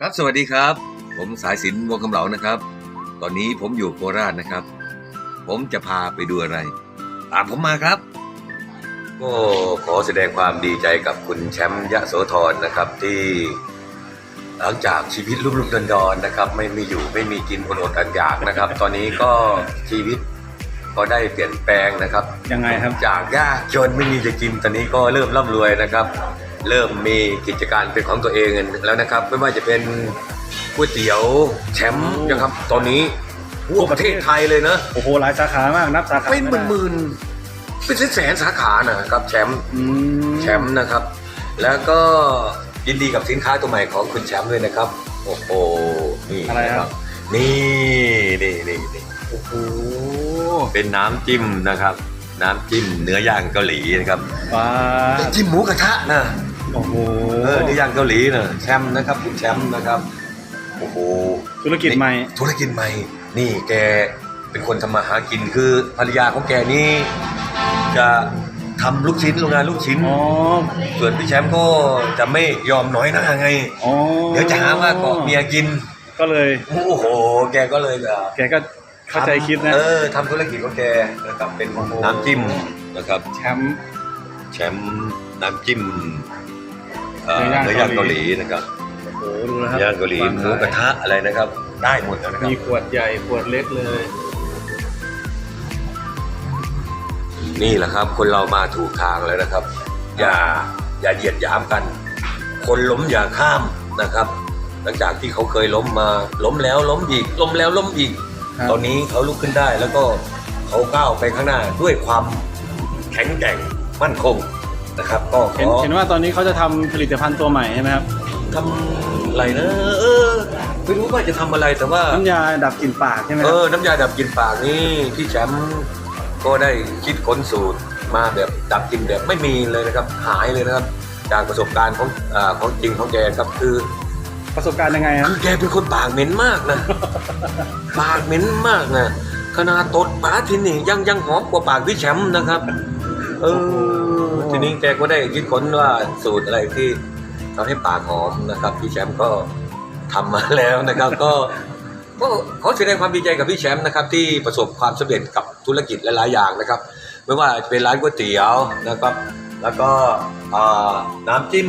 ครับสวัสดีครับ ผมสายสินวงคำเหลานะครับ ตอนนี้ผมอยู่โคราชนะครับ ผมจะพาไปดูอะไร ตามผมมาครับ ก็ขอแสดงความดีใจกับคุณแชมป์ยะโสธรนะครับที่หลังจากชีวิตรุ่มรุ่มดอนดอนๆนะครับ ไม่มีอยู่ไม่มีกินอดอดๆอยากๆนะครับ ตอนนี้ก็ชีวิตก็ได้เปลี่ยนแปลงนะครับยังไงครับ จากยากจนไม่มีจะกินตอนนี้ก็เริ่มร่ำรวยนะครับ เริ่มมีกิจการเป็นของตัวเองแล้วนะครับ ไม่ว่าจะเป็นก๋วยเตี๋ยวแชมป์นะครับ ตอนนี้ทั่วประเทศไทยเลยนะโอ้โหหลายสาขามากนับสาขาเป็นหไได้มื่นๆเป็นแสนๆสาขานะครับแชมป์อืมแชมป์นะครับ แล้วก็ยินดีกับสินค้าตัวใหม่ของคุณแชมป์ด้วยนะครับ โอ้โหนี่อะไรนะครับ นี่นี่นี่นี่โอ้โหเป็นน้ำจิ้มนะครับ น้ำจิ้มเนื้อย่างเกาหลีนะครับว้าจิ้มหมูกระทะนะ โอ้โหเออเนื้อย่างเกาหลีนะแชมป์นะครับคุณแชมป์นะครับโอ้โหธุรกิจใหม่ ธุรกิจใหม่ นี่แกเป็นคนทำมาหากินคือภรรยาของแกนี่จะทำลูกชิ้นโรงงานลูกชิ้น อ๋อ ส่วนพี่แชมป์ก็จะไม่ยอมน้อยหน้าไง อ๋อเดี๋ยวจะหาว่าเกาะเมียกิน ก็เลย โอ้โห แกก็เลยแบบแกก็เข้าใจคิดนะ เออทำธุรกิจของแกนะครับเป็นน้ำจิ้มนะครับ แชมป์แชมป์น้ำจิ้ม เอ่อเนื้เนื้อย่างอย่างเกาเกาหหลีลีนะครับโอ้โหดูนะครัย่างเกาหลีหมูกระทะอะไรนะครับ ได้หมดแล้วนะครับมีขวดใหญ่ขวดเล็กเลย นี่แหละครับ คนเรามาถูกทางแล้วนะครับ อย่าอย่าเหยียดหยามกัน คนล้มอย่าข้ามนะครับ หลังจากที่เขาเคยล้มมาล้มแล้วล้มอีกล้มแล้วล้มอีกครับตอนนี้เขาลุกขึ้นได้แล้วก็เขาก้าวไปข้างหน้าด้วยความแข็งแกร่งมั่นคง นะครับก็ขเห็นอเห็นว่าตอนนี้เขาจะทำผลิตภัณฑ์ตัวใหม่ใช่ไหมครับทำอะไรนะเออไม่รู้ว่าจะทำอะไรแต่ว่า น้ำยาดับกลิ่นปากใช่ไหมคเอรับอ น้ำยาดับกลิ่นปากนี่พี่แชมป์ก็ได้คิดค้นสูตรมาแบบดับกลิ่นแบบไม่มีเลยนะครับ หายเลยนะครับ จากประสบการณ์ของอ่าของจริงของแกครับคือประสบการณ์ยังไงครับ คือแกเป็นคนปากเหม็นมากนะ ปากเหม็นมากนะขนาดตดปาทินนี่ยังยังหอมกว่าปากพี่แชมป์นะครับ เออ ทีนี้แกก็ได้คิดค้นว่าสูตรอะไรที่ทำให้ปากหอมนะครับ พี่แชมป์ก็ทำมาแล้วนะครับ ก็ก็ขอแสดงความดีใจกับพี่แชมป์นะครับ ที่ประสบความสำเร็จกับธุรกิจหลายๆอย่างนะครับ ไม่ว่าจะเป็นร้านก๋วยเตี๋ยวนะครับ แล้วก็อ่าน้ำจิ้ม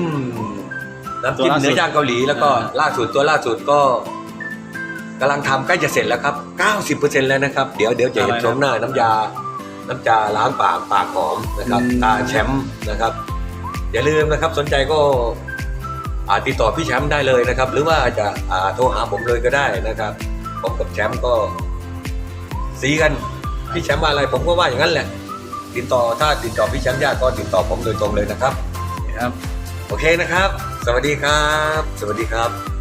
น้ำจิ้มตัวล่าสุดเนื้อย่างเกาหลีแล้วก็ล่าสุดตัวล่าสุดก็กำลังทำใกล้จะเสร็จแล้วครับ 90%แล้วนะครับ เดี๋ยวเดี๋ยวจะเห็นชมหน้าน้ำยา น้ำยาล้างปากปากหอมนะครับอืมตาแชมป์นะครับ อย่าลืมนะครับสนใจก็อาติดต่อพี่แชมป์ได้เลยนะครับ หรือว่าจะอ่าโทรหาผมเลยก็ได้นะครับผมกับแชมป์ก็ซีกันพี่แชมป์ว่าอะไรผมก็ว่าอย่างนั้นแหละ ติดต่อถ้าติดต่อพี่แชมป์ยากก็ติดต่อผมโดยตรงเลยนะครับครับ โอเคนะครับ สวัสดีครับ สวัสดีครับ